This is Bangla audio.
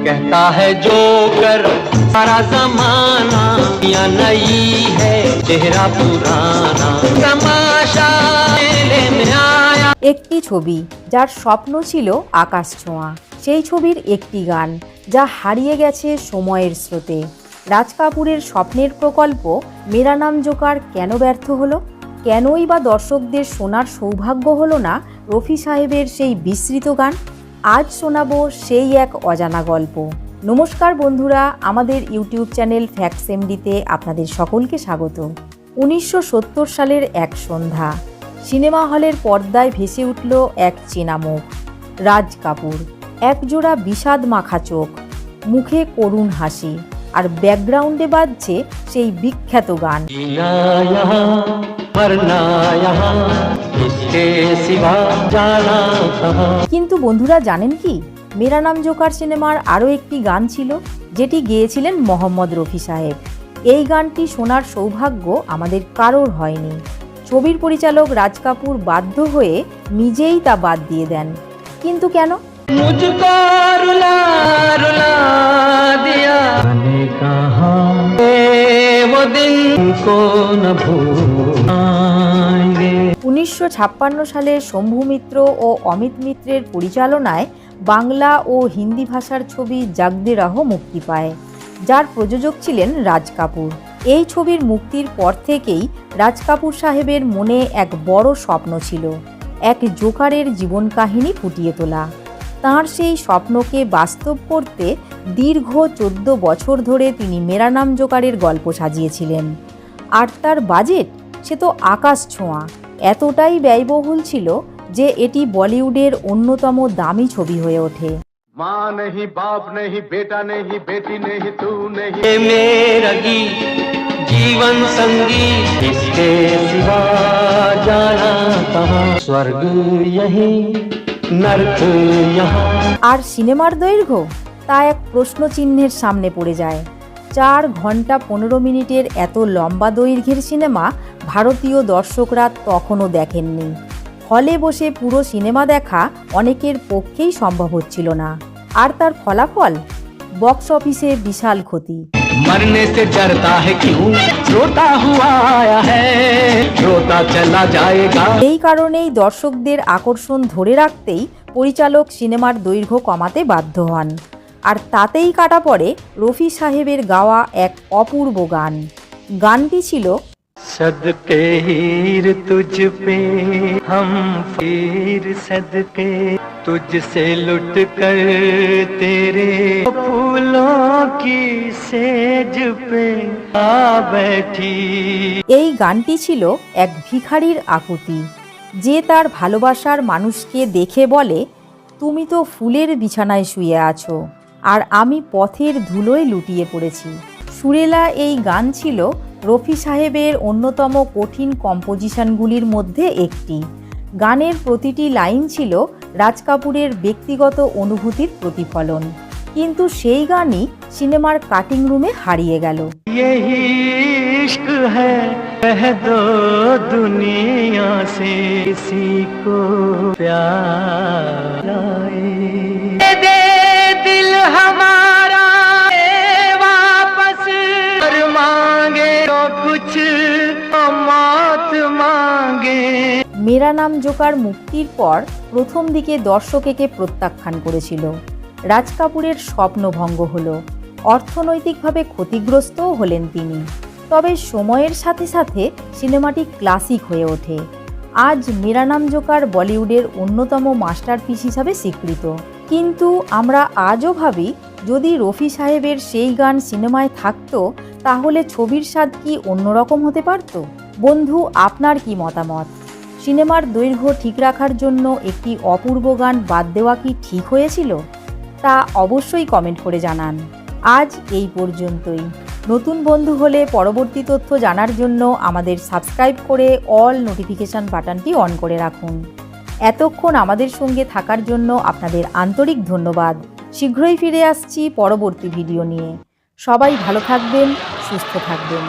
कहता है जो कर सारा जमाना या नई है चेहरा पुराना तमाशा मेले में आया একটি ছবি যার স্বপ্ন ছিল আকাশ ছোঁয়া সেই ছবির একটি গান যা হারিয়ে গেছে সময়ের স্রোতে রাজ কাপুরের স্বপ্নের প্রকল্প মেরা নাম জোকার কেন ব্যর্থ হলো কেনই বা দর্শকদের শোনার সৌভাগ্য হলো না রফি সাহেবের সেই বিস্তৃত গান আজ শোনাবো সেই এক অজানা গল্প। নমস্কার বন্ধুরা, আমাদের ইউটিউব চ্যানেল ফ্যাক্স এমডিতে আপনাদের সকলকে স্বাগত। উনিশশো সত্তর সালের এক সন্ধ্যা, সিনেমা হলের পর্দায় ভেসে উঠল এক চেনা মুখ রাজ কাপুর। একজোড়া বিষাদ মাখা চোখ, মুখে করুণ হাসি, আর ব্যাকগ্রাউন্ডে বাজছে সেই বিখ্যাত গান। কিন্তু বন্ধুরা জানেন কি? মেরা নাম জোকার সিনেমার আরও একটি গান ছিল যেটি গেয়েছিলেন মোহাম্মদ রফি সাহেব। এই গানটি শোনার সৌভাগ্য আমাদের কারোর হয়নি। ছবির পরিচালক রাজ কাপুর বাধ্য হয়ে নিজেই তা বাদ দিয়ে দেন। কিন্তু কেন? ছাপ্পান্ন সালে শম্ভু মিত্র ও অমিত মিত্রের পরিচালনায় বাংলা ও হিন্দি ভাষার ছবি জাগদে রাহ মুক্তি পায়, যার প্রযোজক ছিলেন রাজ কাপুর। এই ছবির মুক্তির পর থেকেই রাজ কাপুর সাহেবের মনে এক বড় স্বপ্ন ছিল, এক জোকারের জীবন কাহিনী ফুটিয়ে তোলা। তাঁর সেই স্বপ্নকে বাস্তব করতে দীর্ঘ চোদ্দ বছর ধরে তিনি মেরা নাম জোকারের গল্প সাজিয়েছিলেন। আর তার বাজেট সে তো আকাশ ছোঁয়া এতটাই ব্যয়বহুল ছিল যে এটি বলিউডের অন্যতম দামি ছবি হয়ে ওঠে माँ नहीं बाप नहीं बेटा नहीं बेटी नहीं तू नहीं ये मेरा गीत जीवन संगीत इसके सिवा जाना कहाँ स्वर्ग यही नर्क यहाँ আর সিনেমার দৈর্ঘ্য তা এক প্রশ্নচিহ্নের সামনে পড়ে যায় চার ঘন্টা পনেরো মিনিটের এত লম্বা দৈর্ঘ্যের সিনেমা ভারতীয় দর্শকরা তখনও দেখেননি হলে বসে পুরো সিনেমা দেখা অনেকের পক্ষেই সম্ভব হচ্ছিল না আর তার ফলাফল বক্স অফিসে বিশাল ক্ষতি मरने से डरता है क्यों रोता हुआ आया है रोता चला जाएगा এই কারণেই দর্শকদের আকর্ষণ ধরে রাখতেই পরিচালক সিনেমার দৈর্ঘ্য কমাতে বাধ্য হন আর তাতেই কাটা পড়ে রফি সাহেবের গাওয়া এক অপূর্ব গান। গানটি ছিল সদকে হীর পে ফির সদকে তুঝসে লুট কর তেরে কি সেজ পে আ বেঠি এই গানটি ছিল এক ভিখারির আকুতি। যে তার ভালোবাসার মানুষকে দেখে বলে তুমি তো ফুলের বিছানায় শুয়ে আছো। আর আমি পথের ধুলোয় লুটিয়ে পড়েছি। সুরেলা এই গান ছিল রফি সাহেবের অন্যতম কঠিন কম্পোজিশনগুলির মধ্যে একটি। গানের প্রতিটি লাইন ছিল রাজ কাপুরের ব্যক্তিগত অনুভূতির প্রতিফলন। কিন্তু সেই গানই সিনেমার কাটিং রুমে হারিয়ে গেল। দুনিয়া সে মেরা নাম জোকার মুক্তির পর প্রথম দিকে দর্শক একে প্রত্যাখ্যান করেছিল। রাজ কাপুরের স্বপ্নভঙ্গ হল। অর্থনৈতিকভাবে ক্ষতিগ্রস্তও হলেন তিনি। তবে সময়ের সাথে সাথে সিনেমাটি ক্লাসিক হয়ে ওঠে। আজ মেরা নাম জোকার বলিউডের অন্যতম মাস্টারপিস হিসাবে স্বীকৃত। কিন্তু আমরা আজও ভাবি, যদি রফি সাহেবের সেই গান সিনেমায় থাকতো, তাহলে ছবির স্বাদ কি অন্যরকম হতে পারত? বন্ধু, আপনার কি মতামত? সিনেমার দৈর্ঘ্য ঠিক রাখার জন্য একটি অপূর্ব গান বাদ দেওয়া কি ঠিক হয়েছিল? তা অবশ্যই কমেন্ট করে জানান। আজ এই পর্যন্তই। নতুন বন্ধু হলে পরবর্তী তথ্য জানার জন্য আমাদের সাবস্ক্রাইব করে অল নোটিফিকেশান বাটনটি অন করে রাখুন। এতক্ষণ আমাদের সঙ্গে থাকার জন্য আপনাদের আন্তরিক ধন্যবাদ। শীঘ্রই ফিরে আসছি পরবর্তী ভিডিও নিয়ে। সবাই ভালো থাকবেন, সুস্থ থাকবেন।